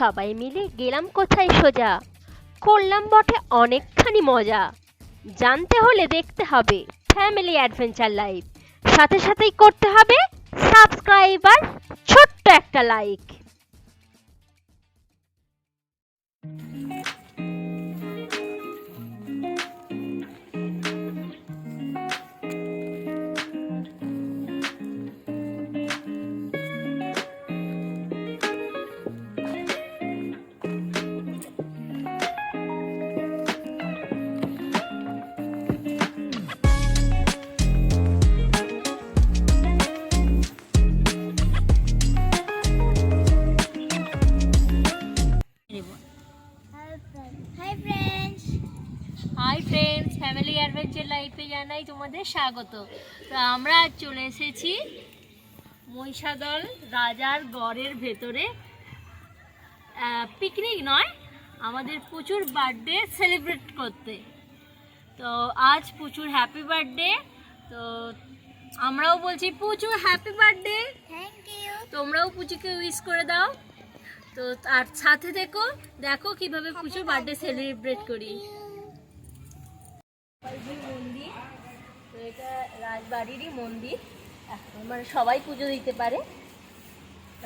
সবাই মিলে গেলাম কোথায় সোজা? করলাম বটে অনেকখানি মজা। জানতে হলে দেখতে হবে ফ্যামিলি অ্যাডভেঞ্চার লাইফ। সাথে সাথেই করতে হবে সাবস্ক্রাইব আর ছোট্ট একটা লাইক। ফ্যামিলি অ্যাডভেঞ্চার লাইফে জানাই তোমাদের স্বাগত। তো আমরা আজ চলে এসেছি মহিষাদল রাজার গড়ের ভেতরে। পিকনিক নয় আমাদের প্রচুর বার্থডে সেলিব্রেট করতে। তো আজ প্রচুর হ্যাপি বার্থডে তো আমরাও বলছি প্রচুর হ্যাপি বার্থডে তোমরাও পুচুকে উইশ করে দাও। তো আর সাথে দেখো দেখো কীভাবে পুজোর বার্থডে সেলিব্রেট করি। মন্দির। তো এটা রাজবাড়িরই মন্দির। মানে সবাই পুজো দিতে পারে।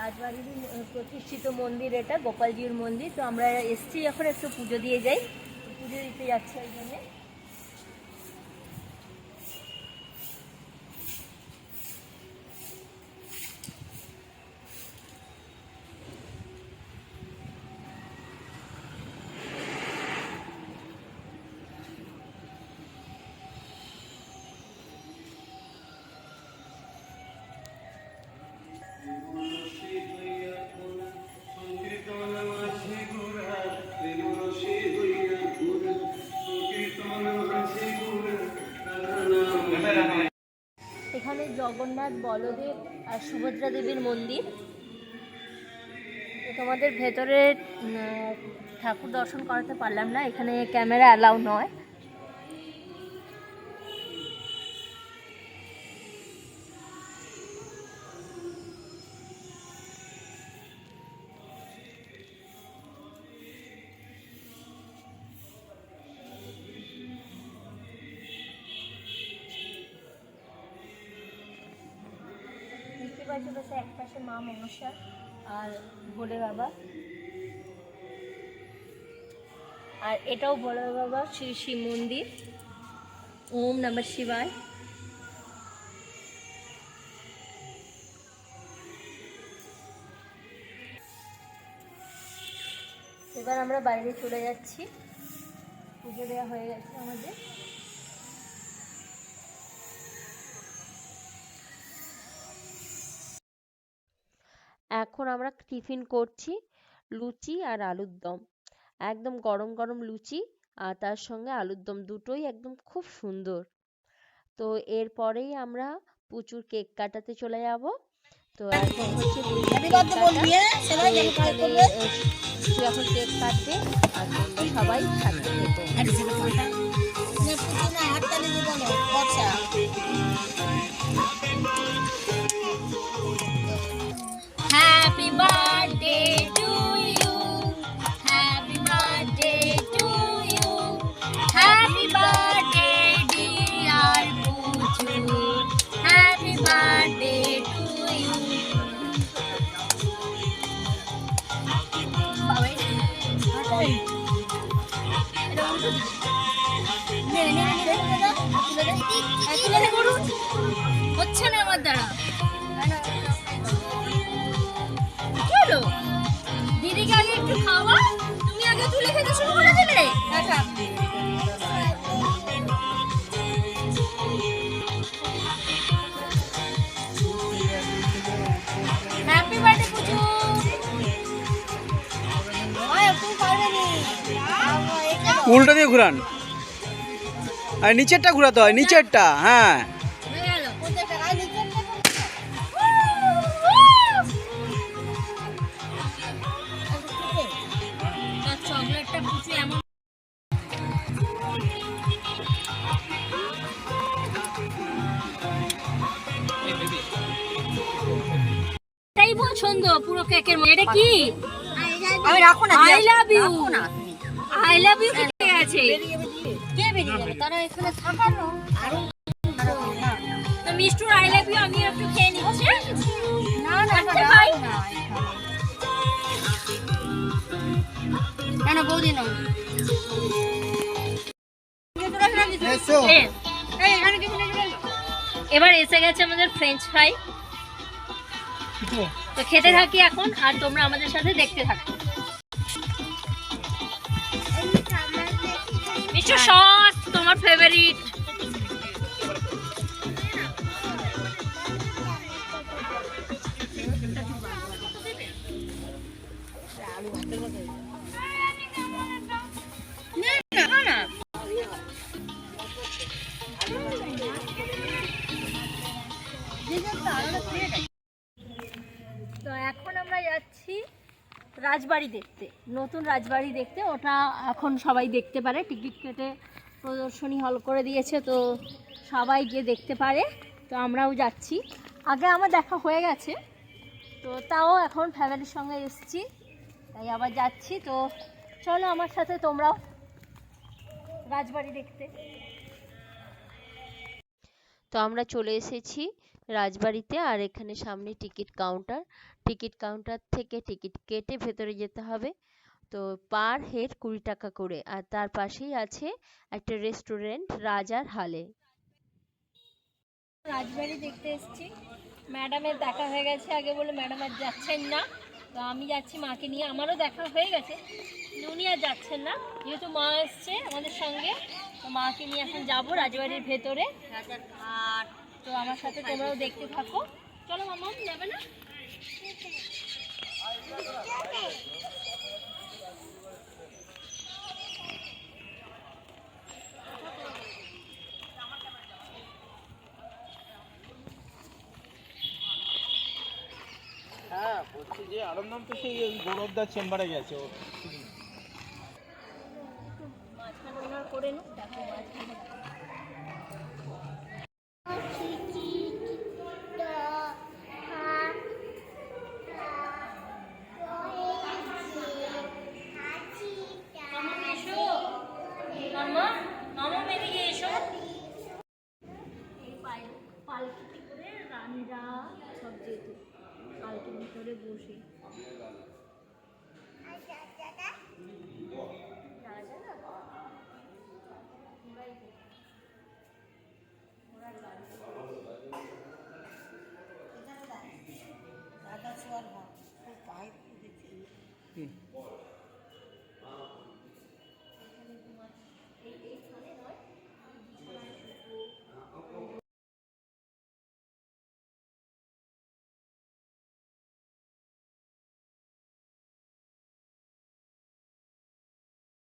রাজবাড়িরই প্রতিষ্ঠিত মন্দির এটা, গোপালজির মন্দির। তো আমরা এসছি এখন একটু পুজো দিয়ে যাই। পুজো দিতে যাচ্ছি ওই জন্যে। জগন্নাথ, বলদেব আর সুভদ্রা দেবীর মন্দির। তোমাদের ভেতরে ঠাকুর দর্শন করাতে পারলাম না, এখানে ক্যামেরা অ্যালাউ নয়। নিচে বাজে বসে এক পাশে মা মনসা আর ভোলে বাবা। আর এটাও ভোলে বাবা, শ্রী শিব মন্দির। ওম নমঃ শিবায়। এবার আমরা বাইরে চলে যাচ্ছি। পুজো দেওয়া হয়ে গেছে আমাদের। এখন আমরা টিফিন করছি লুচি আর আলুর দম। একদম গরম গরম লুচি আর তার সঙ্গে আলুর দম দুটোই একদম খুব সুন্দর। তো এরপরেই আমরা প্রচুর কেক কাটাতে চলে যাব। তো এখন হচ্ছে কেক এখন কাটবে আর সবাই সাথে হচ্ছে না আমার দ্বারা হলো? দিদিকে আগে একটু খাওয়া? তুমি আগে তুলে খেতে শুরু করে দিলে হ্যাপি বার্থডে পুজো। পারবে নি উল্টো দিয়ে ঘুরান। আর নিচেরটা ঘুরাতে হয় নিচেরটা হ্যাঁ। হয়ে পছন্দ পুরো কেকের মধ্যে। এটা কি? আমি রাখো না. রাখো না। তুমি। আই লাভ ইউ কে আছে কে বেরিয়ে গেল? তারা এখানে থাকানো। আরও তো মিষ্টুর আই লাভ ইউ আমি একটু খেয়ে নিচ্ছি। না না আচ্ছা। না না বৌদি। এবার এসে গেছে আমাদের ফ্রেঞ্চ ফ্রাই তো খেতে থাকি এখন আর তোমরা আমাদের সাথে দেখতে থাকো। মিষ্টু সস তোমার ফেভারিট তো এখন আমরা যাচ্ছি রাজবাড়ি দেখতে, নতুন রাজবাড়ি দেখতে, ওটা এখন সবাই দেখতে পারে। টিকিট কেটে প্রদর্শনী হল করে দিয়েছে, তো সবাই গিয়ে দেখতে পারে। তো আমরাও যাচ্ছি। আগে আমার দেখা হয়ে গেছে, তো তাও এখন ফ্যামিলির সঙ্গে এসেছি, তাই আবার যাচ্ছি। তো চলো আমার সাথে তোমরাও রাজবাড়ি দেখতে। তো আমরা চলে এসেছি রাজবাড়িতে আর এখানে সামনে টিকিট কাউন্টার। টিকিট কাউন্টার থেকে টিকিট কেটে ভেতরে যেতে হবে। তো পার হেড কুড়ি টাকা করে আর তার পাশেই আছে একটা রেস্টুরেন্ট রাজার হালে। রাজবাড়ি দেখতে এসেছি। ম্যাডামের দেখা হয়ে গেছে। আগে বলে ম্যাডাম আর যাচ্ছেন না। তো আমি যাচ্ছি মাকে নিয়ে। আমারও দেখা হয়ে গেছে। উনি আর যাচ্ছেন না। যেহেতু মা এসছে আমাদের সঙ্গে। তো মাকে নিয়ে এখন যাব রাজবাড়ির ভেতরে। তো আমার সাথে তোমরাও দেখতে থাকো। চলো মামা, যাবে না? হ্যাঁ বলছি যে আরম্ভ তো সেই গৌরবদার চেম্বারে গেছে ও। করে নো দেখো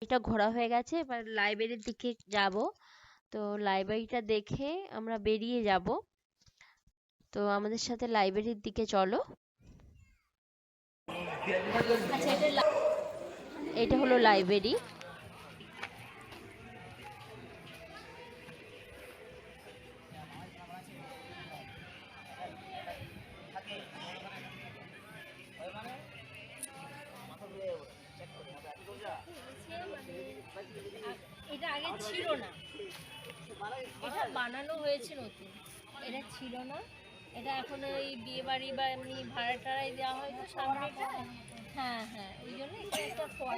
এটা ঘোরা হয়ে গেছে, এবার লাইব্রেরির দিকে যাব। তো লাইব্রেরিটা দেখে আমরা বেরিয়ে যাব। তো আমাদের সাথে লাইব্রেরির দিকে চলো। এটা হলো লাইব্রেরি। এটা আগে ছিল না। এটা বানানো হয়েছে নতুন। এটা ছিল না। এটা এখন ওই বিয়ে বাড়ি বা এমনি ভাড়া টাড়াই দেওয়া হয় তো সামনেটা হ্যাঁ হ্যাঁ ওই জন্য এখানে একটা ফল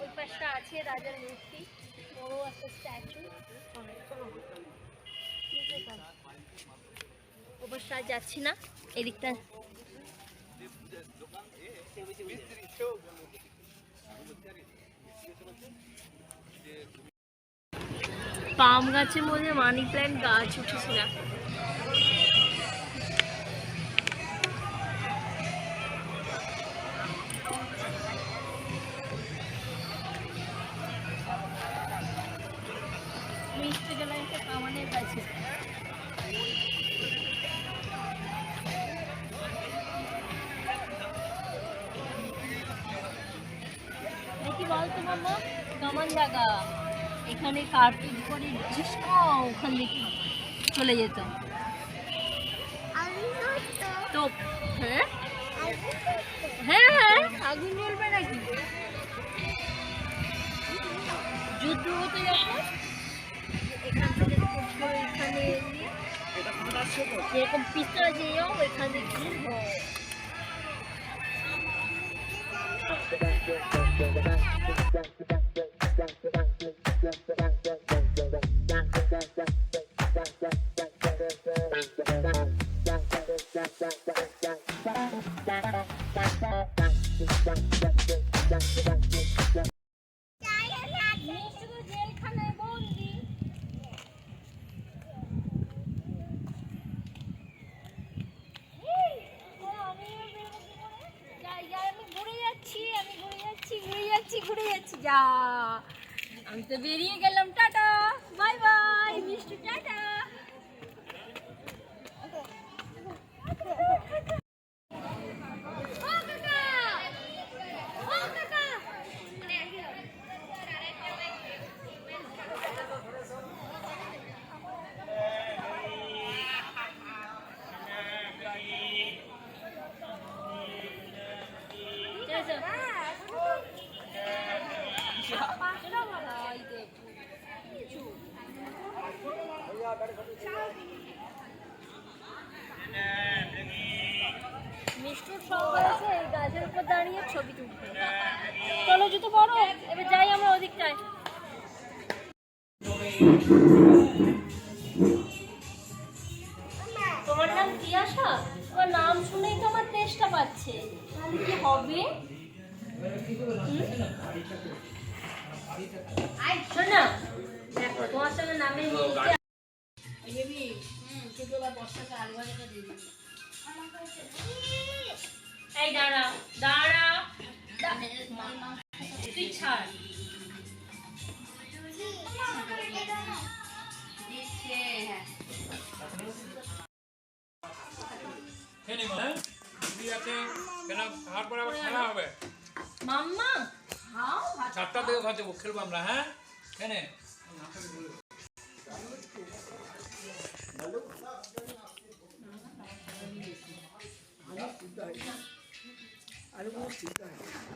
ওই পাশটা আছে রাজার মূর্তি, বড় একটা স্ট্যাচু। পাশটা আর যাচ্ছি না, এদিকটা। পাম গাছের মধ্যে মানি প্ল্যান্ট গাছ গাছে দেখি বলতো মামা কামান জায়গা। এখানে কার্তিক করে ঝিসকা ওখান থেকে চলে যেত। তো হ্যাঁ? হ্যাঁ হ্যাঁ। আগুন জ্বলবে নাকি? যুদ্ধ হতে যখন এখান থেকে এখানে এনে যেরকম পিস্তল যেও এখানে কি হয় Thank you. ছবি তুলতে চলো জুতো বড় এবার যাই আমরা ওদিকটায়। তোমার নাম তিয়াশা তোমার নাম শুনেই তো আমার তেষ্টা পাচ্ছে। তাহলে কি হবে? শোনা। দেখো, তোমার সঙ্গে নামের মিলতে এই দাঁড়া দাঁড়া তুই ছাড় খেয়ে নেব, হ্যাঁ? ঠিক আছে, কেন খাওয়ার পরে আবার খেলা হবে মাম্মা খাও ভাত চারটা থেকে খাওয়াতে খেলব আমরা হ্যাঁ খেয়ে নে। হাই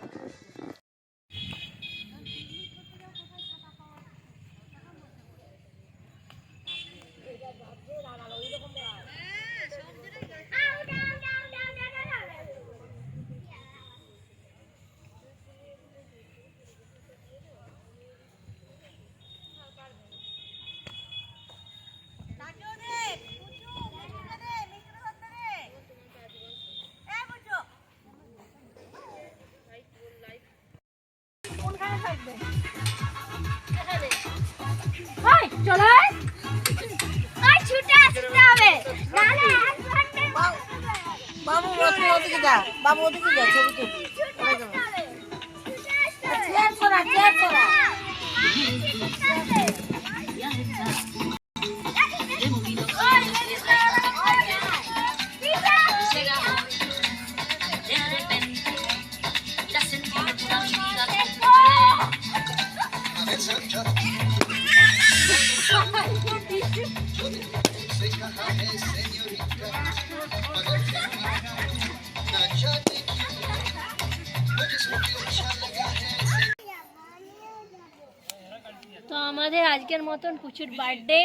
আমাদের আজকের মতন পুচুর বার্থডে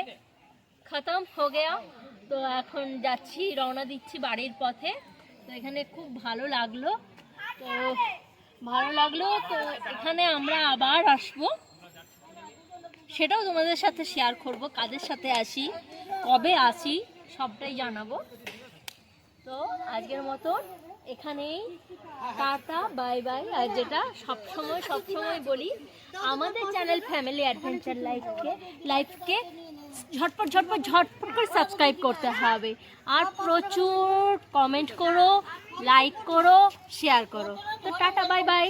খতম হো গেয়া তো এখন যাচ্ছি, রওনা দিচ্ছি বাড়ির পথে। তো এখানে খুব ভালো লাগল। তো ভালো লাগল, তো এখানে আমরা আবার আসব। সেটাও তোমাদের সাথে শেয়ার করব, কাদের সাথে আসি, কবে আসি, সবটাই জানাব। তো আজকের মতন এখানেই, টাটা, বাই বাই। আর যেটা সবসময় সবসময় বলি, আমাদের চ্যানেল ফ্যামিলি অ্যাডভেঞ্চার লাইফকে লাইফকে ঝটপট ঝটপট ঝটপট করে সাবস্ক্রাইব করতে হবে। আর প্রচুর কমেন্ট করো লাইক করো শেয়ার করো। তো টাটা, বাই বাই।